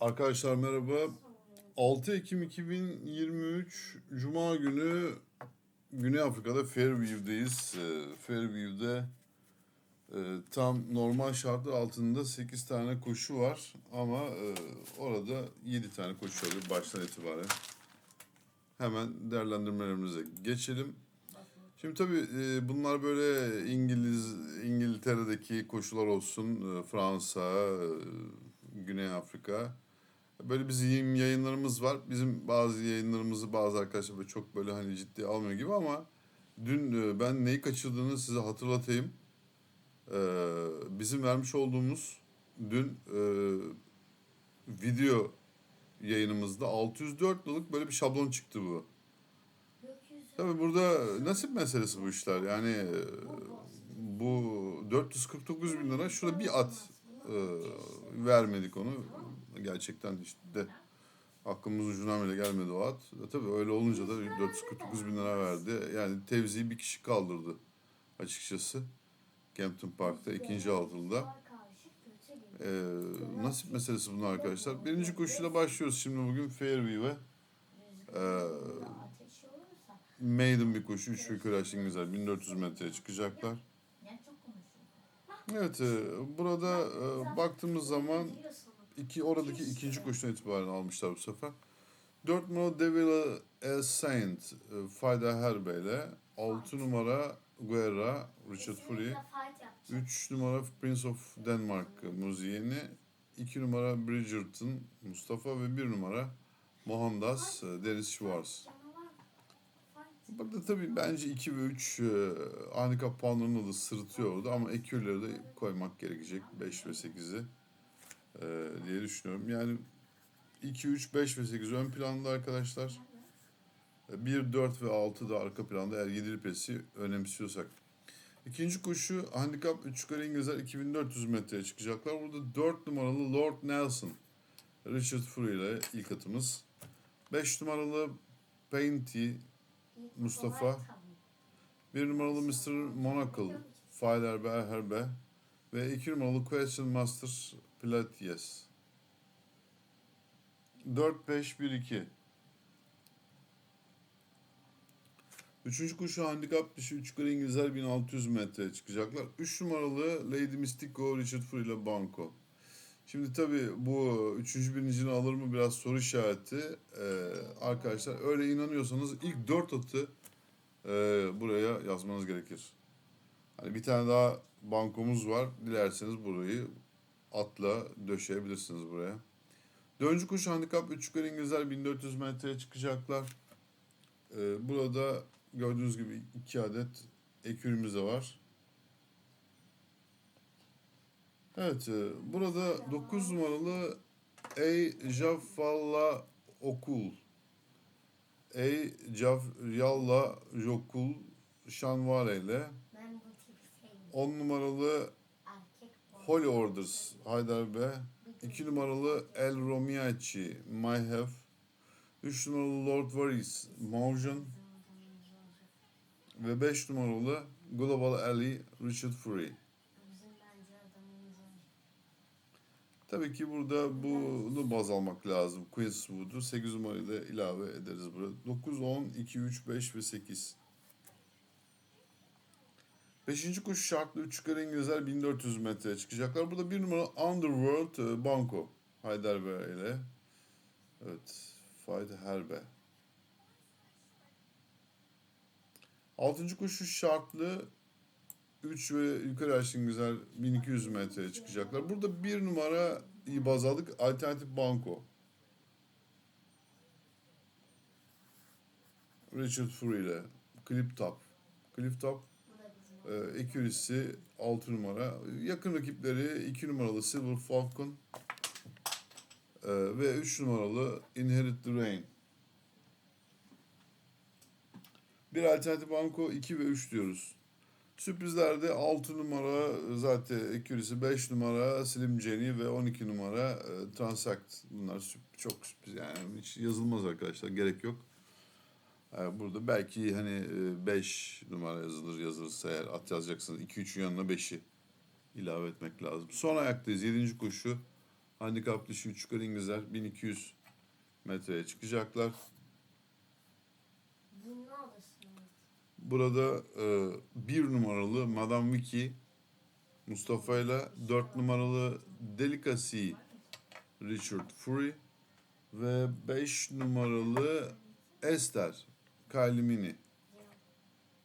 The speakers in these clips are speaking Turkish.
Arkadaşlar merhaba. 6 Ekim 2023 Cuma günü Güney Afrika'da Fairview'deyiz. Ee, Fairview'de e, tam normal şartlar altında 8 tane koşu var ama e, orada 7 tane koşu oluyor baştan itibaren. Hemen değerlendirmelerimize geçelim. Şimdi tabii e, bunlar böyle İngiliz İngiltere'deki koşular olsun, Fransa, Güney Afrika. Böyle bizim yayınlarımız var. Bizim bazı yayınlarımızı bazı arkadaşlar böyle çok böyle hani ciddi almıyor gibi ama dün e, ben neyi kaçırdığını size hatırlatayım. Ee, bizim vermiş olduğumuz dün e, video yayınımızda 604 liralık böyle bir şablon çıktı bu. Tabii burada nasip meselesi bu işler. Yani e, bu 449 bin lira şurada bir at e, vermedik onu. Gerçekten işte de aklımız ucuna bile gelmedi o at. E, tabii öyle olunca da 449 bin lira verdi. Yani tevziyi bir kişi kaldırdı açıkçası. Kempton Park'ta ikinci altında. Ee, nasip meselesi bunlar arkadaşlar. Birinci koşuyla başlıyoruz şimdi bugün Fairview'e. Ee, Maiden bir koşu. Üç yukarı güzel. 1400 metreye çıkacaklar. Evet, e, burada e, baktığımız zaman iki oradaki ikinci koşudan itibaren almışlar bu sefer. 4 numara Devil A Saint e, Fayda Herbe ile 6 numara Guerra Richard Fury. 3 numara Prince of Denmark Muzieni 2 numara Bridgerton Mustafa ve 1 numara Mohandas e, Deniz Schwarz. Burada tabii bence 2 ve 3 e, handikap puanlarını da sırıtıyordu ama ekürleri de koymak gerekecek. 5 ve 8'i e, diye düşünüyorum. Yani 2, 3, 5 ve 8 ön planda arkadaşlar. 1, 4 ve 6 da arka planda eğer 7'li pesi önemsiyorsak. İkinci koşu handikap 3 yukarı İngilizler 2400 metreye çıkacaklar. Burada 4 numaralı Lord Nelson Richard Fury ile ilk atımız. 5 numaralı Painty Mustafa. 1 numaralı Mr. Monaco Fayler Berherbe ve 2 numaralı Question Master Pilates. 4-5-1-2. Üçüncü koşu handikap dışı 3 yukarı İngilizler 1600 metreye çıkacaklar. 3 numaralı Lady Mystico Richard Fury ile Banco. Şimdi tabii bu üçüncü birincini alır mı biraz soru işareti. Ee, arkadaşlar öyle inanıyorsanız ilk dört atı e, buraya yazmanız gerekir. Hani bir tane daha bankomuz var. Dilerseniz burayı atla döşeyebilirsiniz buraya. Dördüncü kuş handikap 3 yukarı İngilizler 1400 metreye çıkacaklar. Ee, burada gördüğünüz gibi iki adet ekürümüz de var. Evet, e, burada 9 numaralı Ey Jafalla Okul. Ey Jafyalla Jokul Şanvare ile 10 numaralı Holy Orders Haydarbe, 2 numaralı El Romiaci Mayhef, 3 numaralı Lord Varys Motion ve 5 numaralı Global Ali Richard Fury. Tabii ki burada bunu baz almak lazım. Queenswood'u 8 numarayı da ilave ederiz burada. 9, 10, 2, 3, 5 ve 8. Beşinci koşu şartlı 3 yukarı İngilizler 1400 metreye çıkacaklar. Burada bir numara Underworld e, Banco. Heidelberg ile. Evet. Fayda Herbe. Altıncı koşu şartlı 3 ve yukarı aşkın güzel 1200 metreye çıkacaklar. Burada bir numara baz aldık. Alternatif Banco. Richard Fury ile Clip Top. Clip Top e, accuracy 6 numara. Yakın rakipleri 2 numaralı Silver Falcon e, ve 3 numaralı Inherit the Rain. Bir alternatif banko 2 ve 3 diyoruz. Sürprizlerde 6 numara zaten accuracy 5 numara Slim Jenny ve 12 numara e, Transact. Bunlar çok sürpriz yani hiç yazılmaz arkadaşlar gerek yok. Yani burada belki hani 5 numara yazılır yazılırsa eğer at yazacaksınız 2-3'ün yanına 5'i ilave etmek lazım. Son ayaktayız 7. koşu Handikap dışı 3 yukarı İngilizler 1200 metreye çıkacaklar. Burada e, bir numaralı Madame Vicky Mustafa ile 4 numaralı Delicacy Richard Fury ve 5 numaralı Esther Kylie Mini.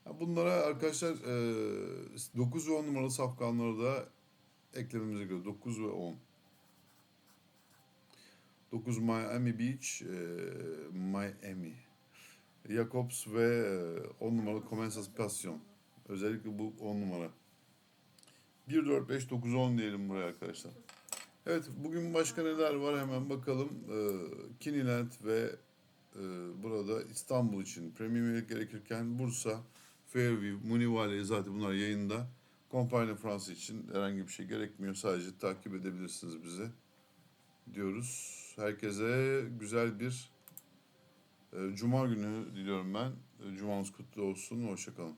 Ya Bunlara arkadaşlar e, 9 ve 10 numaralı safkanları da eklememize göre 9 ve 10. 9 Miami Beach, e, Miami. Jacobs ve e, 10 numaralı Comensas Passion. Özellikle bu 10 numara. 1, 4, 5, 9, 10 diyelim buraya arkadaşlar. Evet bugün başka neler var hemen bakalım. Kiniland ve e, burada İstanbul için Premium üyelik gerekirken Bursa, Fairview, Munivale zaten bunlar yayında. Kompanya Fransa için herhangi bir şey gerekmiyor. Sadece takip edebilirsiniz bizi diyoruz. Herkese güzel bir e, Cuma günü diliyorum ben. E, Cumanız kutlu olsun. Hoşçakalın.